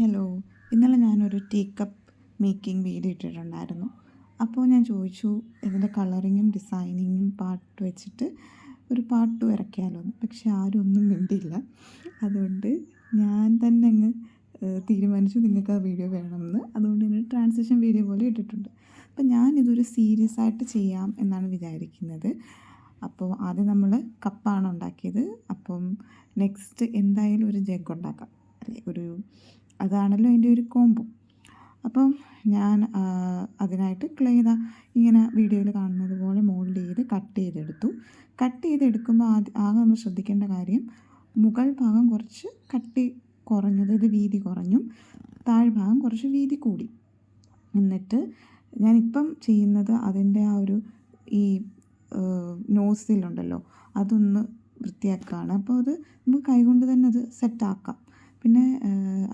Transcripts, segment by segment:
Hello ഇന്നലെ ഞാനൊരു tea cup making video ഇട്ടിട്ടുണ്ടായിരുന്നു. അപ്പോൾ ഞാൻ ചോദിച്ചു ഇതിന്റെ കളറിങ്ങും ഡിസൈനിങ്ങും പാട്ട് വെച്ചിട്ട് ഒരു പാട്ട് എന്ന്. പക്ഷെ ആരും ഒന്നും മിണ്ടിയില്ല. അതുകൊണ്ട് ഞാൻ തന്നെ അങ്ങ് തീരുമാനിച്ചു നിങ്ങൾക്ക് ആ വീഡിയോ വേണമെന്ന്. അതുകൊണ്ട് തന്നെ ട്രാൻസിഷൻ വീഡിയോ പോലെ ഇട്ടിട്ടുണ്ട്. അപ്പം ഞാനിതൊരു സീരിയസ് ആയിട്ട് ചെയ്യാം എന്നാണ് വിചാരിക്കുന്നത്. അപ്പോൾ ആദ്യം നമ്മൾ കപ്പാണ് ഉണ്ടാക്കിയത്. അപ്പം നെക്സ്റ്റ് എന്തായാലും ഒരു ജഗ് ഉണ്ടാക്കാം. അല്ലേ? ഒരു അതാണല്ലോ അതിന്റെ ഒരു കോംബോ അപ്പം ഞാൻ അതിനായിട്ട് ക്ലേ ഇതാ ഇങ്ങനെ വീഡിയോയിൽ കാണുന്നത് പോലെ മോൾഡ് ചെയ്ത് കട്ട് ചെയ്തെടുത്തു. കട്ട് ചെയ്തെടുക്കുമ്പോൾ ആദ്യം ആകെ നമ്മൾ ശ്രദ്ധിക്കേണ്ട കാര്യം മുകൾ ഭാഗം കുറച്ച് കട്ടി കുറഞ്ഞു ഇത് വീതി കുറഞ്ഞു. താഴ്ഭാഗം കുറച്ച് വീതി കൂടി. എന്നിട്ട് ഞാനിപ്പം ചെയ്യുന്നത് അതിന്റെ ആ ഒരു ഈ നോസിലുണ്ടല്ലോ അതൊന്ന് വൃത്തിയാക്കുകയാണ് അപ്പോൾ അത് നമുക്ക് കൈകൊണ്ട് തന്നെ അത് സെറ്റാക്കാം. പിന്നെ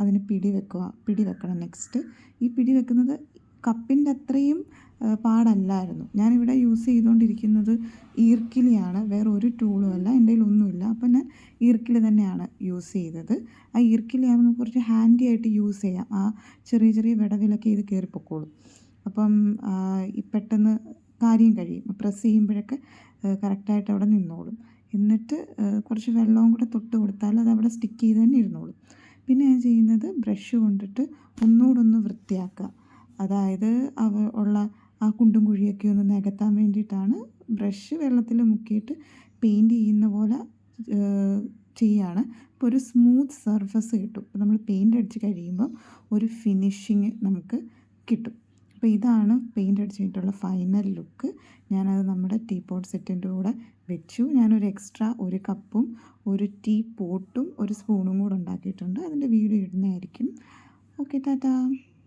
അതിന് പിടി വെക്കുക പിടി വെക്കണം നെക്സ്റ്റ് ഈ പിടി വെക്കുന്നത് കപ്പിന്റെ അത്രയും പാടല്ലായിരുന്നു. ഞാനിവിടെ യൂസ് ചെയ്തുകൊണ്ടിരിക്കുന്നത് ഈർക്കിലിയാണ്. വേറെ ഒരു ടൂളും അല്ല എന്റെ കയ്യിൽ ഒന്നുമില്ല. അപ്പം ഞാൻ ഈർക്കിലി തന്നെയാണ് യൂസ് ചെയ്തത്. ആ ഈർക്കിലിയാകുമ്പോൾ നമുക്ക് കുറച്ച് ഹാൻഡി ആയിട്ട് യൂസ് ചെയ്യാം. ആ ചെറിയ ചെറിയ വിടവിലൊക്കെ ഇത് കയറിപ്പോക്കോളും അപ്പം ഈ പെട്ടെന്ന് കാര്യം കഴിയും. പ്രസ് ചെയ്യുമ്പോഴൊക്കെ കറക്റ്റായിട്ട് അവിടെ നിന്നോളും. എന്നിട്ട് കുറച്ച് വെള്ളവും കൂടെ തൊട്ട് കൊടുത്താൽ അത് അവിടെ സ്റ്റിക്ക് ചെയ്ത് തന്നെ ഇരുന്നോളും. പിന്നെ ഞാൻ ചെയ്യുന്നത് ബ്രഷ് കൊണ്ടിട്ട് ഒന്നുകൂടെ ഒന്ന് വൃത്തിയാക്കുക. അതായത് അവ ഉള്ള ആ കുണ്ടും കുഴിയൊക്കെ ഒന്ന് നികത്താൻ വേണ്ടിയിട്ടാണ് ബ്രഷ് വെള്ളത്തിൽ മുക്കിയിട്ട് പെയിന്റ് ചെയ്യുന്ന പോലെ ചെയ്യാണ്. അപ്പോൾ ഒരു സ്മൂത്ത് സർഫസ് കിട്ടും. ഇപ്പോൾ നമ്മൾ പെയിന്റ് അടിച്ച് കഴിയുമ്പം ഒരു ഫിനിഷിങ് നമുക്ക് കിട്ടും. അപ്പോൾ ഇതാണ് പെയിന്റ് അടിച്ചിട്ടുള്ള ഫൈനൽ ലുക്ക് ഞാനത് നമ്മുടെ ടീ പോട്ട് സെറ്റിന്റെ കൂടെ വെച്ചു. ഞാനൊരു എക്സ്ട്രാ ഒരു കപ്പും ഒരു ടീ പോട്ടും ഒരു സ്പൂണും കൂടെ ഉണ്ടാക്കിയിട്ടുണ്ട്. അതിന്റെ വീഡിയോ ഇടുന്നതായിരിക്കും. ഓക്കെ ടാറ്റാ